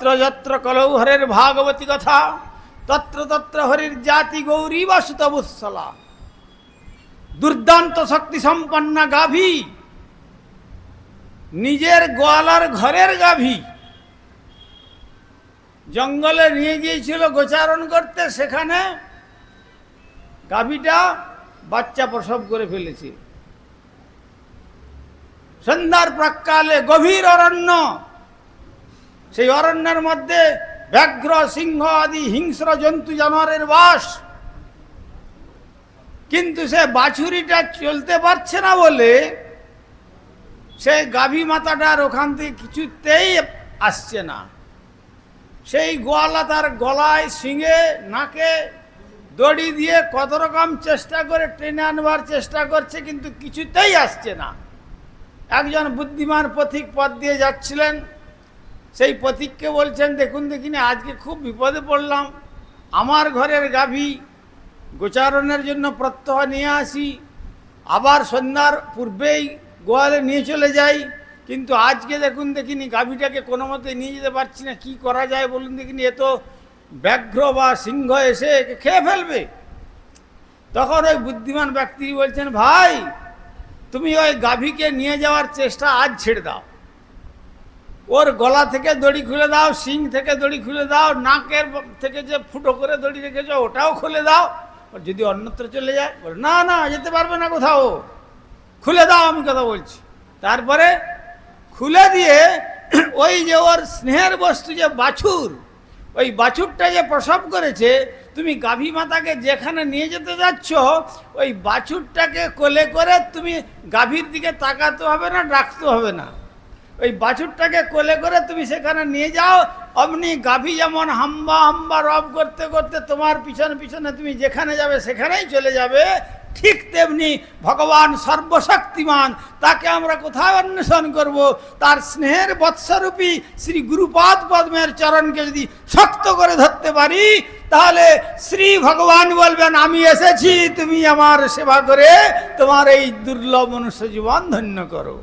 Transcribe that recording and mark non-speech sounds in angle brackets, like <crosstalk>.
যত্র যত্র কলৌ হরের ভাগবতী কথা, তত্র তত্র হরির জাতি গৌরী বাসুতবুৎসলা দুর্দান্ত শক্তি সম্পন্ন গাভী, নিজের গোয়ালার ঘরের গাভী। জঙ্গলে নিয়ে গিয়েছিল গোচারণ করতে, সেখানে গাভীটা বাচ্চা প্রসব করে ফেলেছে। সন্ধ্যার প্রাককালে গভীর অরণ্য সেই অরণ্যের মধ্যে ব্যাঘ্র, সিংহ আদি হিংস্র জন্তু জানোয়ারের বাস। কিন্তু সে বাছুরিটা চলতে পারছে না বলে সেই গাভী মাতাটার ওখান থেকে কিছুতেই আসছে না। সেই গোয়ালা তার গলায় শিঙে, নাকে দড়ি দিয়ে কত রকম চেষ্টা করে টেনে আনবার চেষ্টা করছে কিন্তু কিছুতেই আসছে না। একজন বুদ্ধিমান পথিক পথ দিয়ে যাচ্ছিলেন। সেই পথিককে বলছেন, দেখুন দেখিনি, আজকে খুব বিপদে পড়লাম। আমার ঘরের গাভী গোচারণের জন্য প্রত্যহ নিয়ে আসি। আবার সন্ধ্যার পূর্বেই গোয়ালে নিয়ে চলে যাই। কিন্তু আজকে দেখুন দেখিনি, গাভীটাকে কোনো মতে নিয়ে যেতে পারছি না। কি করা যায় বলুন দেখিনি, এ তো ব্যাঘ্র বা সিংহ এসে একে খেয়ে ফেলবে। তখন ওই বুদ্ধিমান ব্যক্তি বলছেন, ভাই, তুমি ওই গাভীকে নিয়ে যাওয়ার চেষ্টা আজ ছেড়ে দাও। ওর গলা থেকে দড়ি খুলে দাও, শিং থেকে দড়ি খুলে দাও, নাকের থেকে যে ফুটো করে দড়ি রেখেছো, ওটাও খুলে দাও। যদি অন্যত্র চলে যায়, বলে, না না, যেতে পারবে না কোথাও। খুলে দাও, আমি কথা বলছি। তারপরে খুলে দিয়ে <clears throat> ওই যে ওর স্নেহের বস্তু যে বাছুর, ওই বাছুরটা যে প্রসব করেছে, তুমি গাভী মাতাকে যেখানে নিয়ে যেতে যাচ্ছ, ওই বাছুরটাকে কোলে করে তুমি গাভীর দিকে তাকাতে হবে না, ডাকতে হবে না। ওই বাছুরটাকে কোলে করে তুমি সেখানে নিয়ে যাও। অমনি গাভী যেমন হাম্বা হাম্বা রব করতে করতে তোমার পিছনে পিছনে তুমি যেখানে যাবে সেখানেই চলে যাবে। ঠিক তেমনি ভগবান সর্বশক্তিমান, তাকে আমরা কোথায় অন্বেষণ করব? তার স্নেহের বৎসরূপী শ্রী গুরুপাদ পদ্মের চরণকে যদি শক্ত করে ধরতে পারি, তাহলে শ্রী ভগবান বলবেন, আমি এসেছি, তুমি আমার সেবা করে তোমার এই দুর্লভ মনুষ্য জীবন ধন্য করো।